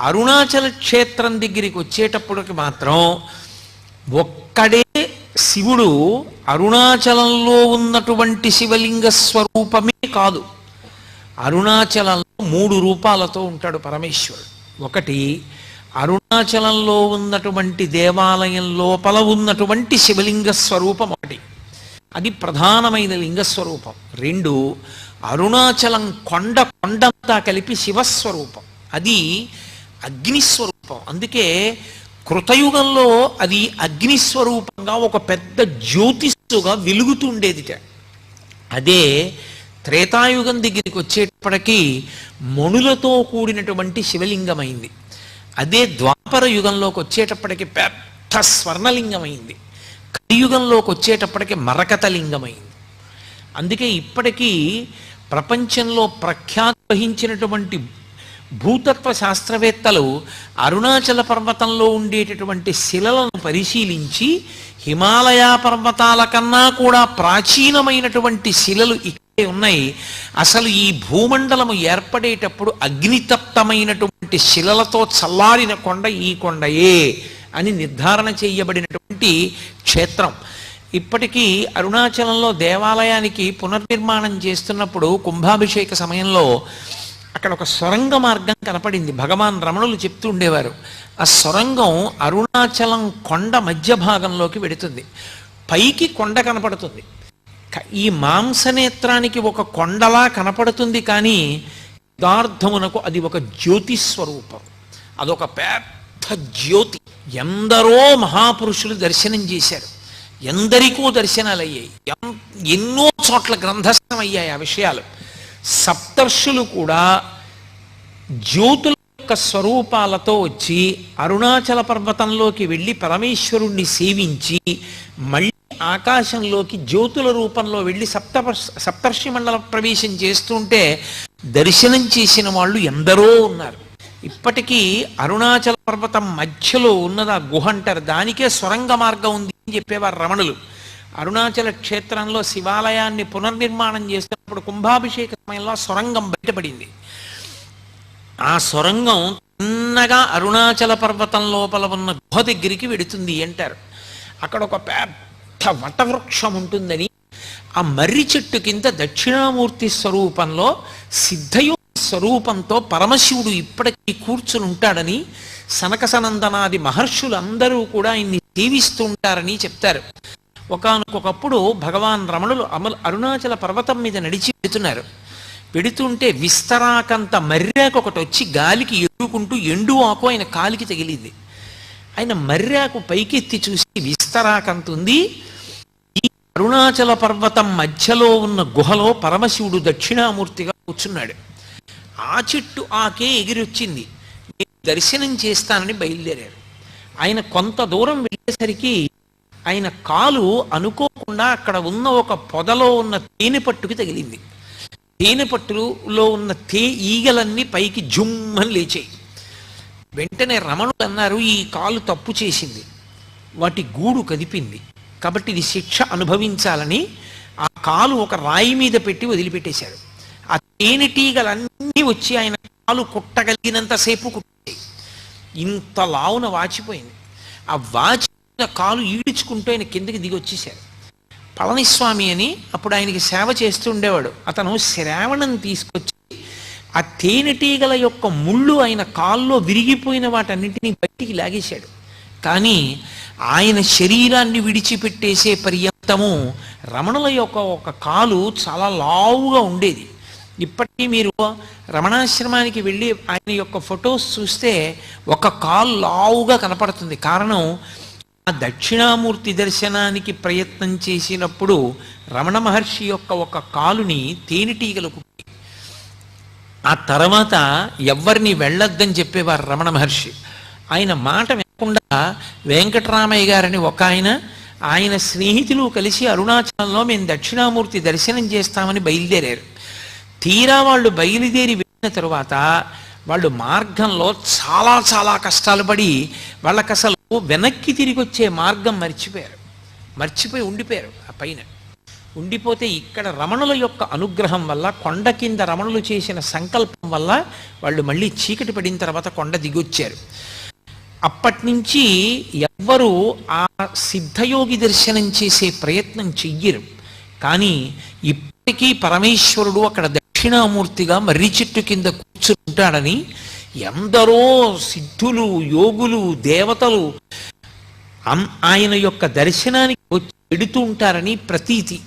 అరుణాచల క్షేత్రం దగ్గరికి వచ్చేటప్పటికి మాత్రం ఒక్కడే శివుడు అరుణాచలంలో ఉన్నటువంటి శివలింగ స్వరూపమే కాదు. అరుణాచలంలో మూడు రూపాలతో ఉంటాడు పరమేశ్వరుడు. ఒకటి అరుణాచలంలో ఉన్నటువంటి దేవాలయం లోపల ఉన్నటువంటి శివలింగ స్వరూపం ఒకటి. అది ప్రధానమైన లింగ స్వరూపం. రెండు అరుణాచలం కొండ కొండంతా కలిపి శివస్వరూపం. అది అగ్నిస్వరూపం. అందుకే కృతయుగంలో అది అగ్నిస్వరూపంగా ఒక పెద్ద జ్యోతిస్సుగా వెలుగుతుండేదిట అదే త్రేతాయుగం దగ్గరికి వచ్చేటప్పటికీ మణులతో కూడినటువంటి శివలింగమైంది. అదే ద్వాపర యుగంలోకి వచ్చేటప్పటికి పెద్ద స్వర్ణలింగమైంది. కలియుగంలోకి వచ్చేటప్పటికి మరకత లింగమైంది అందుకే ఇప్పటికీ ప్రపంచంలో ప్రఖ్యాతి వహించినటువంటి భూతత్వ శాస్త్రవేత్తలు అరుణాచల పర్వతంలో ఉండేటటువంటి శిలలను పరిశీలించి హిమాలయ పర్వతాల కన్నా కూడా ప్రాచీనమైనటువంటి శిలలు ఇక్కడే ఉన్నాయి. అసలు ఈ భూమండలము ఏర్పడేటప్పుడు అగ్నితప్తమైనటువంటి శిలలతో చల్లారిన కొండ ఈ కొండయే అని నిర్ధారణ చేయబడినటువంటి క్షేత్రం. ఇప్పటికీ అరుణాచలంలో దేవాలయానికి పునర్నిర్మాణం చేస్తున్నప్పుడు కుంభాభిషేక సమయంలో అక్కడ ఒక సొరంగ మార్గం కనపడింది. భగవాన్ రమణులు చెప్తూ ఉండేవారు. ఆ సొరంగం అరుణాచలం కొండ మధ్య భాగంలోకి వెడుతుంది. పైకి కొండ కనపడుతుంది. ఈ మాంసనేత్రానికి ఒక కొండలా కనపడుతుంది కానీ యథార్థమునకు అది ఒక జ్యోతి స్వరూపం. అదొక పెద్ద జ్యోతి. ఎందరో మహాపురుషులు దర్శనం చేశారు. ఎందరికో దర్శనాలు అయ్యాయి ఎన్- ఎన్నో చోట్ల గ్రంథస్థం అయ్యాయి ఆ విషయాలు. సప్తర్షులు కూడా జ్యోతుల యొక్క స్వరూపాలతో వచ్చి అరుణాచల పర్వతంలోకి వెళ్ళి పరమేశ్వరుణ్ణి సేవించి మళ్ళీ ఆకాశంలోకి జ్యోతుల రూపంలో వెళ్ళి సప్త సప్తర్షి మండల ప్రవేశం చేస్తుంటే దర్శనం చేసిన వాళ్ళు ఎందరో ఉన్నారు. ఇప్పటికీ అరుణాచల పర్వతం మధ్యలో ఉన్నది ఆ గుహ అంటారు. దానికే సొరంగ మార్గం ఉంది అని చెప్పేవారు రమణులు. అరుణాచల క్షేత్రంలో శివాలయాన్ని పునర్నిర్మాణం చేసినప్పుడు కుంభాభిషేక సమయంలో సొరంగం బయటపడింది. ఆ సొరంగం చిన్నగా అరుణాచల పర్వతం లోపల ఉన్న గుహ దగ్గరికి వెడుతుంది అంటారు. అక్కడ ఒక పెద్ద వటవృక్షం ఉంటుందని ఆ మర్రి చెట్టు కింద దక్షిణామూర్తి స్వరూపంలో సిద్ధయో స్వరూపంతో పరమశివుడు ఇప్పటికీ కూర్చుని ఉంటాడని సనకసనందనాది మహర్షులందరూ కూడా ఆయన్ని సేవిస్తూ ఉంటారని చెప్తారు. ఒకనకొకప్పుడు భగవాన్ రమణులు అమలు అరుణాచల పర్వతం మీద నడిచి పెడుతున్నారు పెడుతుంటే విస్తరాకంత మర్రాకు ఒకటి వచ్చి గాలికి ఎరుకుంటూ ఎండు ఆకు ఆయన కాలికి తగిలింది. ఆయన మర్రాకు పైకెత్తి చూసి విస్తరాకంత ఉంది ఈ అరుణాచల పర్వతం మధ్యలో ఉన్న గుహలో పరమశివుడు దక్షిణామూర్తిగా కూర్చున్నాడు. ఆ చెట్టు ఆకే ఎగిరొచ్చింది. దర్శనం చేస్తానని బయలుదేరారు ఆయన కొంత దూరం వెళ్ళేసరికి ఆయన కాలు అనుకోకుండా అక్కడ ఉన్న ఒక పొదలో ఉన్న తేనె పట్టుకి తగిలింది. తేనె పట్టులో ఉన్న తే ఈగలన్నీ పైకి జుమ్మని లేచాయి. వెంటనే రమణులు అన్నారు ఈ కాలు తప్పు చేసింది. వాటి గూడు కదిపింది. కాబట్టి ఇది శిక్ష అనుభవించాలని ఆ కాలు ఒక రాయి మీద పెట్టి వదిలిపెట్టేశారు. ఆ తేనెటీగలన్నీ వచ్చి ఆయన కాలు కుట్టగలిగినంతసేపు కుట్టాయి. ఇంత లావున వాచిపోయింది. ఆ వాచి కాలు ఈడ్చుకుంటూ ఆయన కిందకి దిగి వచ్చేశారు పళనిస్వామి అని అప్పుడు ఆయనకి సేవ చేస్తూ ఉండేవాడు. అతను శ్రావణం తీసుకొచ్చి ఆ తేనెటీగల యొక్క ముళ్ళు ఆయన కాల్లో విరిగిపోయిన వాటన్నిటినీ బయటికి లాగేశాడు. కానీ ఆయన శరీరాన్ని విడిచిపెట్టేసే పర్యంతము రమణుల యొక్క ఒక కాలు చాలా లావుగా ఉండేది. ఇప్పటికీ మీరు రమణాశ్రమానికి వెళ్ళి ఆయన యొక్క ఫొటోస్ చూస్తే ఒక కాలు లావుగా కనపడుతుంది. కారణం ఆ దక్షిణామూర్తి దర్శనానికి ప్రయత్నం చేసినప్పుడు రమణ మహర్షి యొక్క ఒక కాలుని తేనెటీగలు కుట్టి ఆ తర్వాత ఎవరిని వెళ్ళొద్దని చెప్పేవారు రమణ మహర్షి. ఆయన మాట వినకుండా వెంకటరామయ్య గారని ఒక ఆయన ఆయన స్నేహితులు కలిసి అరుణాచలంలో మేము దక్షిణామూర్తి దర్శనం చేస్తామని బయలుదేరారు. తీరా వాళ్ళు బయలుదేరి వెళ్ళిన తరువాత వాళ్ళు మార్గంలో చాలా చాలా కష్టాలు పడి వాళ్ళకి అసలు వెనక్కి తిరిగి వచ్చే మార్గం మర్చిపోయారు. మర్చిపోయి ఉండిపోయారు ఆ పైన. ఉండిపోతే ఇక్కడ రమణుల యొక్క అనుగ్రహం వల్ల కొండ కింద రమణులు చేసిన సంకల్పం వల్ల వాళ్ళు మళ్ళీ చీకటి పడిన తర్వాత కొండ దిగొచ్చారు. అప్పటి నుంచి ఎవ్వరూ ఆ సిద్ధయోగి దర్శనం చేసే ప్రయత్నం చెయ్యరు. కానీ ఇప్పటికీ పరమేశ్వరుడు అక్కడ దక్షిణామూర్తిగా మర్రి చెట్టు కింద కూర్చుంటాడని ఎందరో సిద్ధులు యోగులు దేవతలు ఆయన యొక్క దర్శనానికి వచ్చి వెడుతూ ఉంటారని ప్రతీతి.